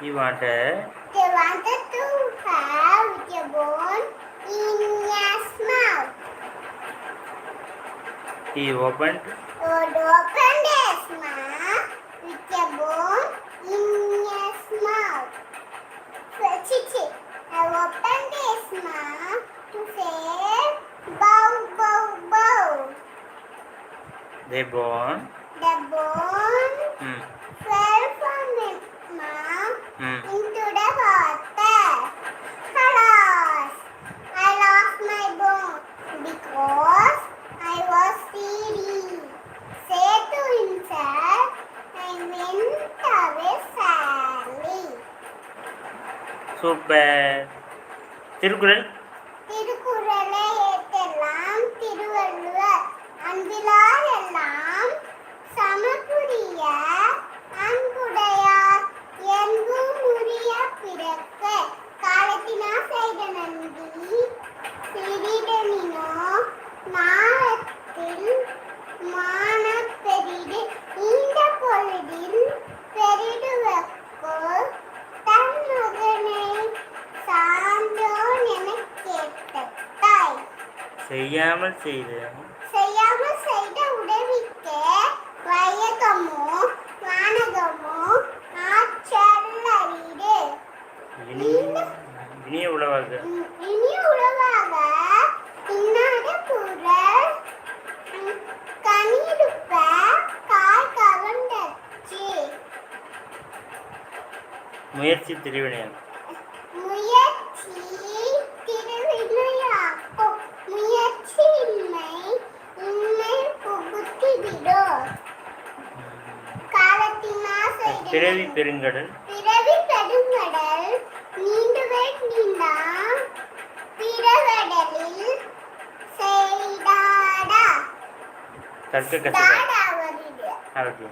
He wanted They wanted to have with a bone in his mouth. he opened Would open his mouth with a bone in his mouth. So, Chichi, I opened his mouth to say bow, bow, bow. they born. The bone Hmm. Super. Thirukkural. செய்யாமல் செய்த செய்யாமல் செய்த உதவிக்க வயகமோ வானகமோ இனி இனிய உழவாக உம், இனி உறவாக இன்னாத குரல் உம், கனியிருப்ப காய் கவர்ந்தச்சு. முயற்சி திருவினையம் பிறவி பெருங்கடல். பிறவி பெருங்கடல் நீண்டுவே நீண்டா பிறவடலில் செய்தாடா கற்க கசட அவருக்கு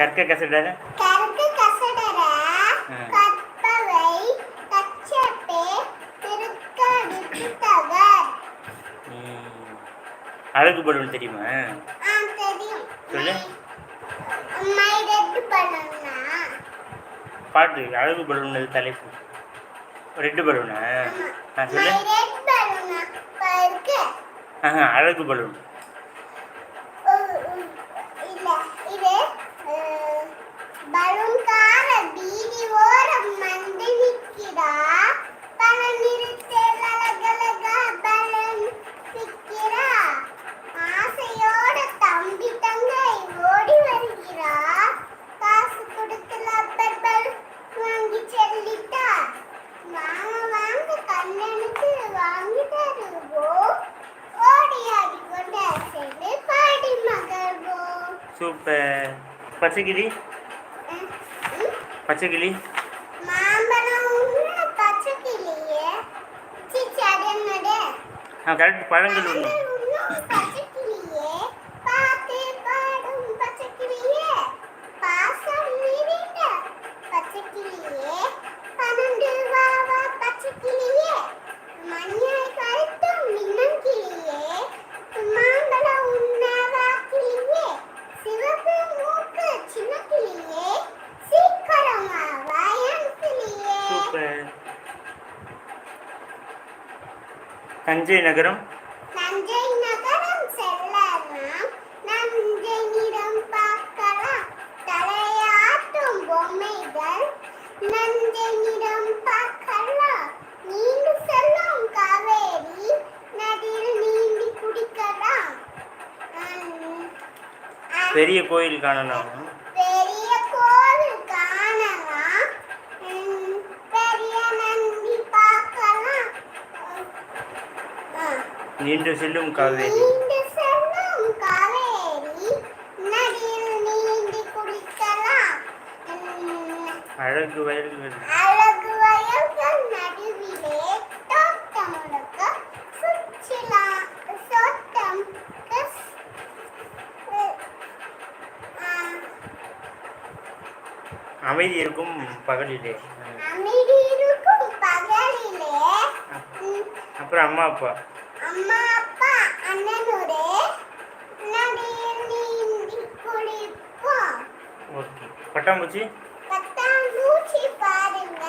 கற்க கசட கருக்கு கசடர. கற்பவை கச்சப்பே திருக்கடிக்கு தகர் அழகு தெரியுமா? தெரியும். சொல்லு. மை ரெட் பலூனா பாட்டு அழகு பலூன் தலைப்பு. ரெட்டு பலூனா? மை சொல்லு. ஆஹா அழகு பலூன். ஆசையோட தம்பி தங்கை ஓடி வருகிறா. லப்பர் பல் வாங்கி செல்லிட்டா? வாங்க வாங்க கண்ணனுக்கு வாங்கி தருவோம் ஓடி ஆடி கொண்ட செல்லு பாடி மகள்வோ சூப்பர். பச்சைக்கிளி? பச்சைக்கிளி? மாம்பழம் உள்ள பச்சை கிளியே சிச்சி அது என்னது ஆ கரெக்ட் பழங்கள் ஒன்று தஞ்சை நகரம். நஞ்சை நகரம் செல்லலாம். நஞ்சை நிறம் பார்க்கலாம். தலையாட்டும் பொம்மைகள். நஞ்சை நிறம் பார்க்கலாம். நீண்டு செல்லும் காவேரி. நதியில் நீந்தி குடிக்கலாம். பெரிய கோயில் காணலாம் பெரிய கோவில் காணலாம் உம், பெரிய நந்தி பார்க்கலாம் அஹ், நீண்டு செல்லும் காவேரி. அழகு வயல்கள். அழகு நடுவிலே சோட்டம் அமைதி இருக்கும் பகலிலே. அமைதி இருக்கும் பகலிலே. அப்புறம் அம்மா அப்பா அம்மா அப்பா அண்ணனோட நதியில் நீந்தி குளிப்போம் ஓகே பட்டாம்பூச்சி. பட்டாம்பூச்சி பாருங்க.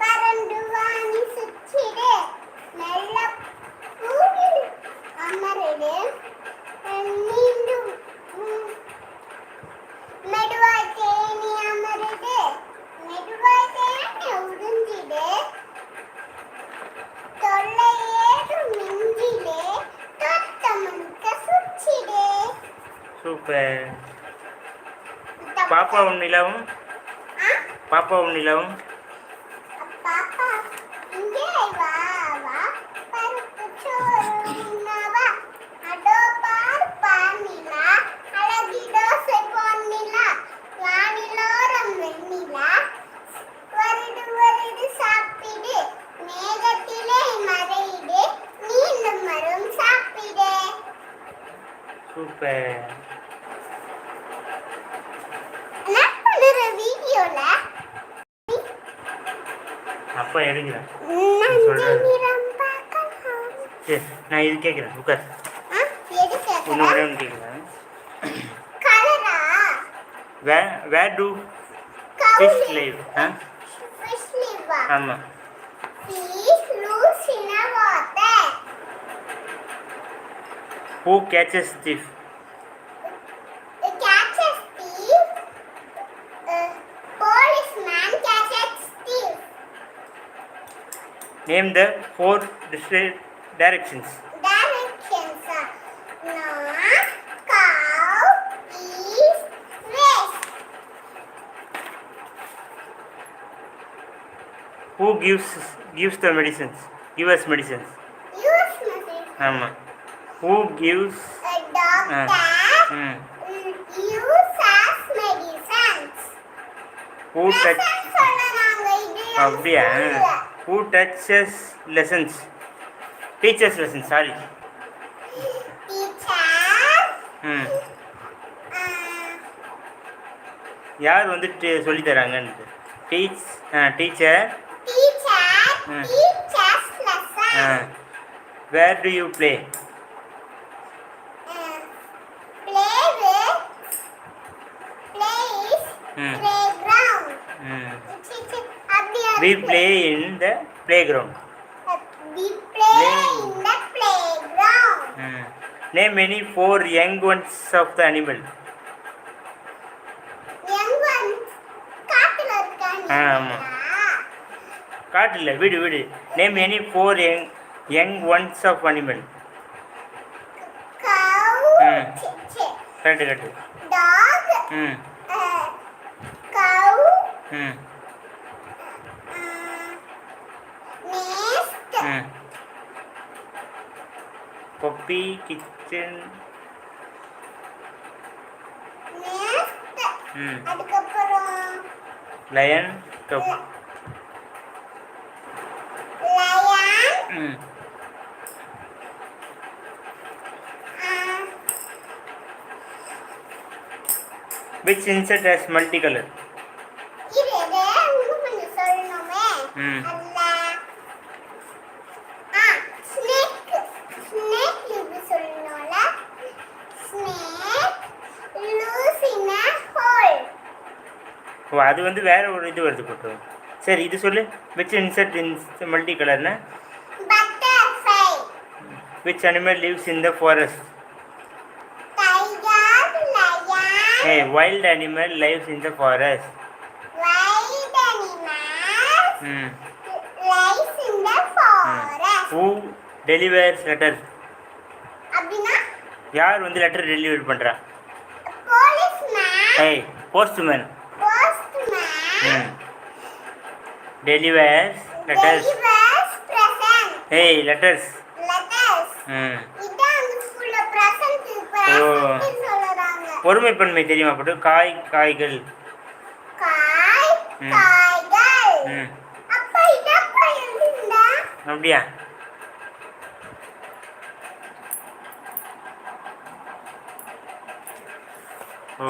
பறந்து வாணி சுற்றிடு. நல்ல பூவில் அமரிடு. மீண்டும் ம், மெதுவாய் தேனி அமருது மெதுவாய் தேனி உறிஞ்சிடு. தொல்லை ஏதும் சுற்றிடு. சூப்பர். பாப்பாவும் நிலாவும். பாப்பாவும் நிலாவும். அப்பா எடுக்கிறேன் நஞ்சை நிறம் பார்க்கலாம் சரி நான் இது கேட்குறேன் உட்கார் ஆ எது கேட்குறேன் இன்னொரு ஒன்று கேட்குறேன் கலரா we where do fish live ah Fish liver. ஆமாம் Fish lives in Name the four directions Directions are north, south, east, west. Who gives gives the medicines give us medicines Use message. ஆமாம் who gives A doctor ம் use as medicines. Who touch Lessons சொல்லறாங்க இது அப்படியா school ல. who touches lessons teachers lessons sorry. Hmm Uh, யார் வந்து சொல்லி தராங்கன்ட்டு teach teacher Hmm. Where do you play Uh, Hmm. Hmm அப்படியா we. Play in the playground we play Play. in the playground. Hmm name any four young ones of the animal Young ones காட்டுல இருக்காங்க ஆ, ஆமா. காட்டில் வீடு வீடு name any four young young ones of animal cow Hmm. Correct correct dog hmm uh, cow hmm uh, nest hmm puppy kitchen nest hmm அதுக்கப்புறம் lion cub lion. Hmm uh, which insect has multi colour இது எது? இன்னும் கொஞ்சம் சொல்லணுமே. ம். அது வந்து வேற ஒரு இது வருது போட்டு சரி இது சொல்லு. Which insect in multi கலர்னா which animal lives in the forest a wild animal lives in the forest hmm who delivers letter யார் வந்து லெட்டர் டெலிவரி பண்ணுறா a postman delivers letters a letters hmm oh. சொல்றாங்க ஒருமைப்பன்மை தெரியுமா போட்டு? காய் காய்கள். இதப்ப எழுதுண்டா அப்படியா? ஓ.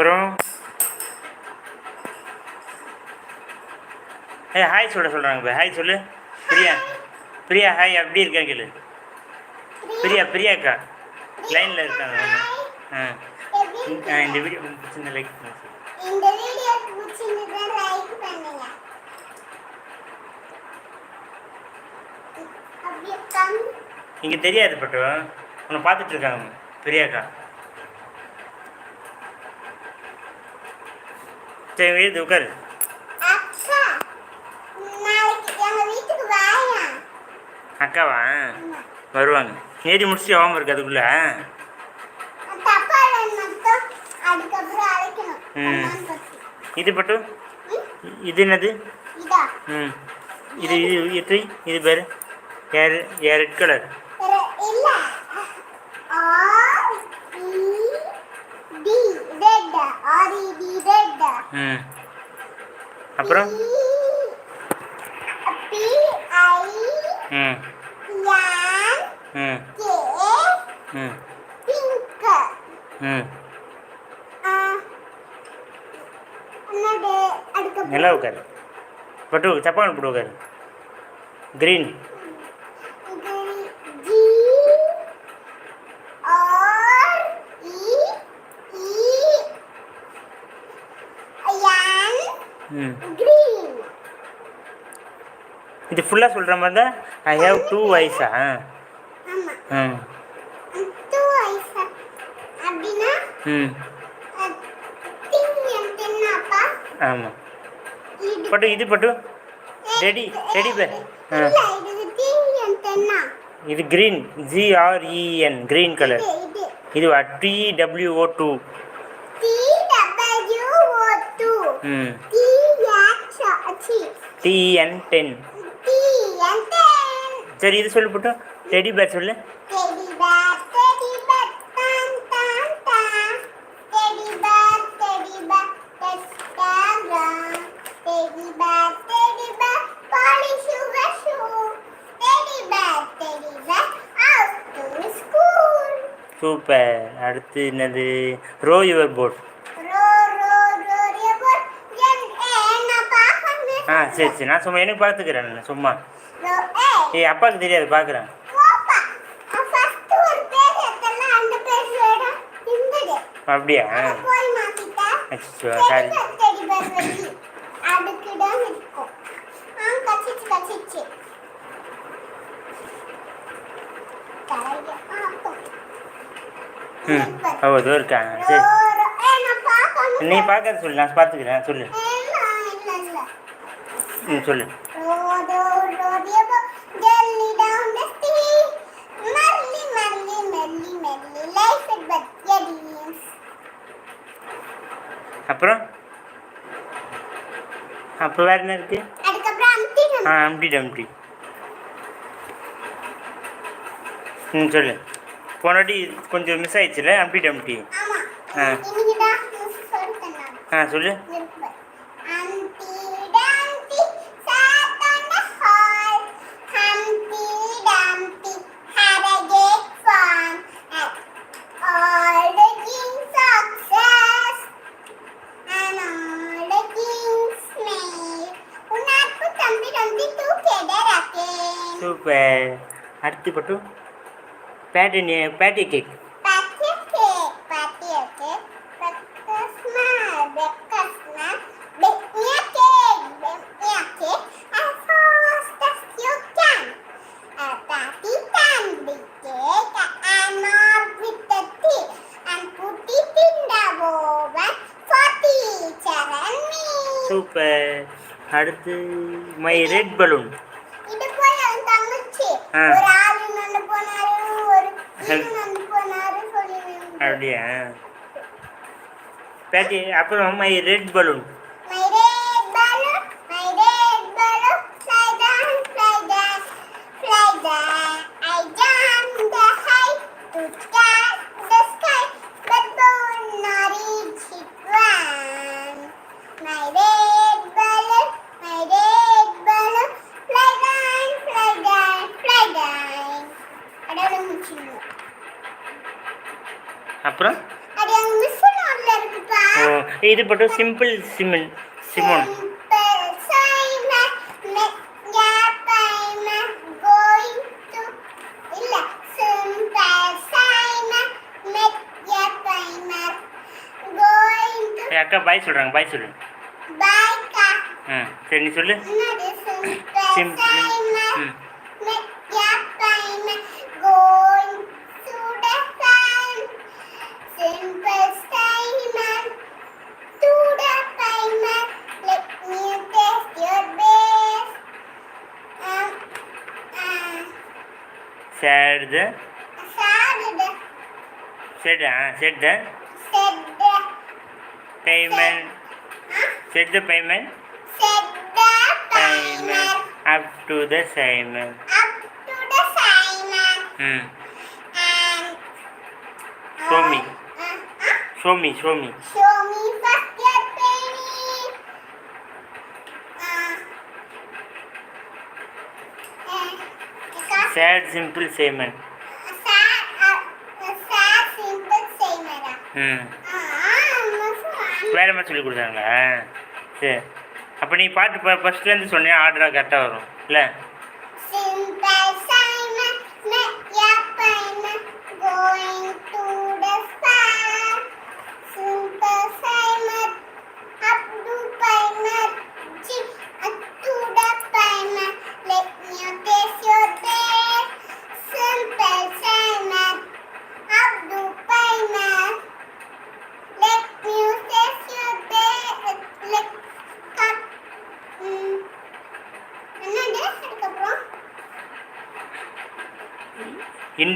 அப்புறம்? ஏ ஹாய் சொல்ல சொல்கிறாங்க இப்போ ஹாய் சொல்லு. பிரியா. பிரியா ஹாய் அப்படி இருக்கா கேளு. பிரியா பிரியாக்கா லைனில் இருக்காங்க. ஆ. இந்த- வீடியோ சின்ன லைக் இங்கே தெரியாது பட்டு. உன்னை பார்த்துட்டு இருக்காங்க. பிரியாக்கா சரி வீடு உட்காரு. அக்காவா? வருவாங்க. ஏறி முடிச்சு ஆகாமல் இருக்கு அதுக்குள்ள. இது பட்டு? ம்? இது என்னது? இதா? ம். இது இது இது இது பேர்? ஏர் ஏ ரெட் கலர் வேற இல்ல R E D red R E D red hmm அப்புறம்? ம் ம் ம் ம் நல்லா உட்காரு. பட்டு சப்பான் போட்டு உட்காரு. க்ரீன் இது ஃபுல்லாக சொல்கிற மாதிரி தான் ஐ ஹேவ் டூ ஐஸா ஆமா. ம். ஆமாம் பட்டு இது பட்டு. ரெடி ரெடி பே. ஆ. இல்ல இது க்ரீன் ஜிஆர்இஎன் க்ரீன் கலர் இது two T W O two hmm. TN ten சரி இது சொல்லு பட்டு ரெடி பேர் சொல்லு. சூப்பர் அடுத்து என்னது ரோ யுவர் போட்? ஆ சரி சரி நான் சும்மா எனக்கு பார்த்துக்கிறேன் சும்மா ஏய் அப்பாவுக்கு தெரியாது பார்க்குறேன். அப்படியா? அச்சோ சாரி. ம் ஓ இதோ இருக்கா? சரி. நீ பார்க்காத சொல்லு நான் பார்த்துக்கிறேன் சொல்லு. ம் சொல்லு. அப்புறம் வேறு என்ன இருக்குது ஆ அம்டி டம்டி ம் சொல்லு. போன வாட்டி கொஞ்சம் மிஸ் ஆயிடுச்சுல அம்டி டம்டி ஆ. ஆ சொல்லு. Oven for teacher and me. Super அடுத்து மை ரெட் பலூன் இது போல என் தங்கச்சி ஆ. ஒரு ஆளு நடந்து போனாரு ஒரு இது நடந்து போனாரு சொல்லி அப்படியா? பேட்டி அப்புறம் red balloon your payment going to ஏய், அக்கா பாய் சொல்கிறாங்க பாய் சொல்லு. ம் சரி நீ சொல்லு. Simon hmm said the Saturday said ah said the said the payment huh? Said the payment said the said simple madam. Hmm. வேறு மாதிரி சொல்லி கொடுத்தாங்க சரி. அப்போ நீ பாட்டு இப்போ ஃபஸ்ட்லேருந்து சொன்னியா ஆர்டராக கரெக்டாக வரும். இல்லை?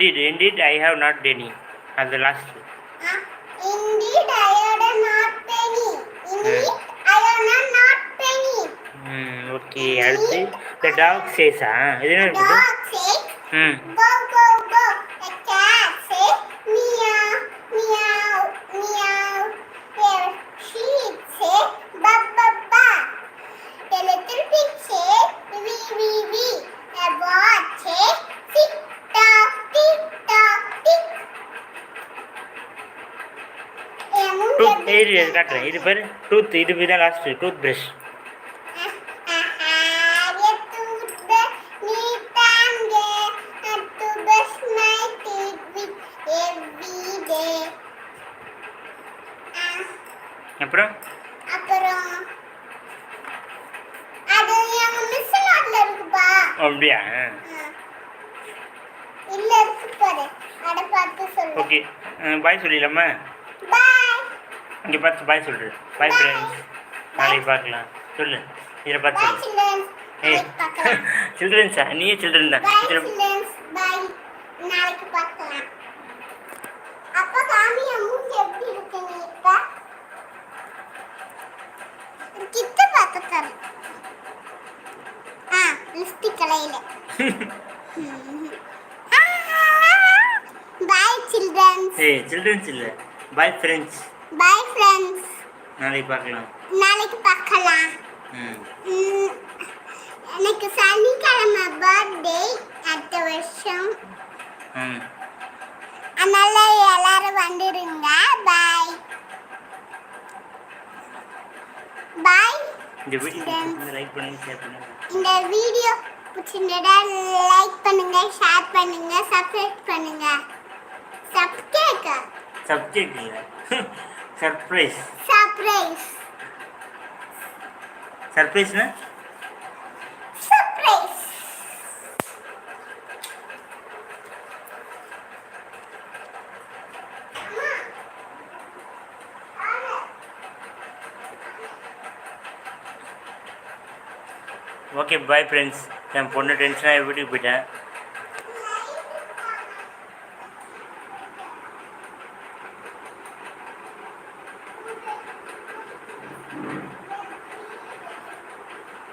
Indeed indeed I have not any அது last Ah, Indeed, I had a not penny. Indeed, I had a not penny. Hmm okay அடுத்து த டாக் சேஸா இது என்ன இருக்குது Dog said, ம் go, இது? காட்டுறேன். இது பேர் டூத் இது தான் லாஸ்ட்டு டூத் ப்ரஷ் அப்புறம்? அப்படியா? ஓகே பாய் சொல்லிடலாமா? இங்கே பார்த்து பாய் சொல்லிடு பாய் ஃப்ரெண்ட்ஸ் நாளைக்கு பார்க்கலாம். சொல்லு. இதில் பார்த்து சொல்லு. ஏய். சில்ட்ரன்ஸா நீயே சில்ட்ரன் தான். பாய் சில்ட்ரன்ஸ் ஏய் சில்ட்ரன்ஸ் இல்லை. பாய் ஃப்ரெண்ட்ஸ் பாய் ஃப்ரெண்ட்ஸ் நாளைக்கு பார்க்கலாம். நாளைக்கு பார்க்கலாம். எனக்கு சனிக்கிழமை பர்த்டே அடுத்த வருஷம். அதனால எல்லாரும் வந்துடுங்க. பாய் பாய் இந்த வீடியோ பிடிச்சிருந்தா லைக் பண்ணுங்க ஷேர் பண்ணுங்க. சப்ஸ்கிரைப் பண்ணுங்க subscribe subject இல்லை surprise surprise சர்ப்ரைஸ்னா surprise okay bye friends என் பொண்ணு டென்ஷனாக வீட்டுக்கு போயிட்டேன்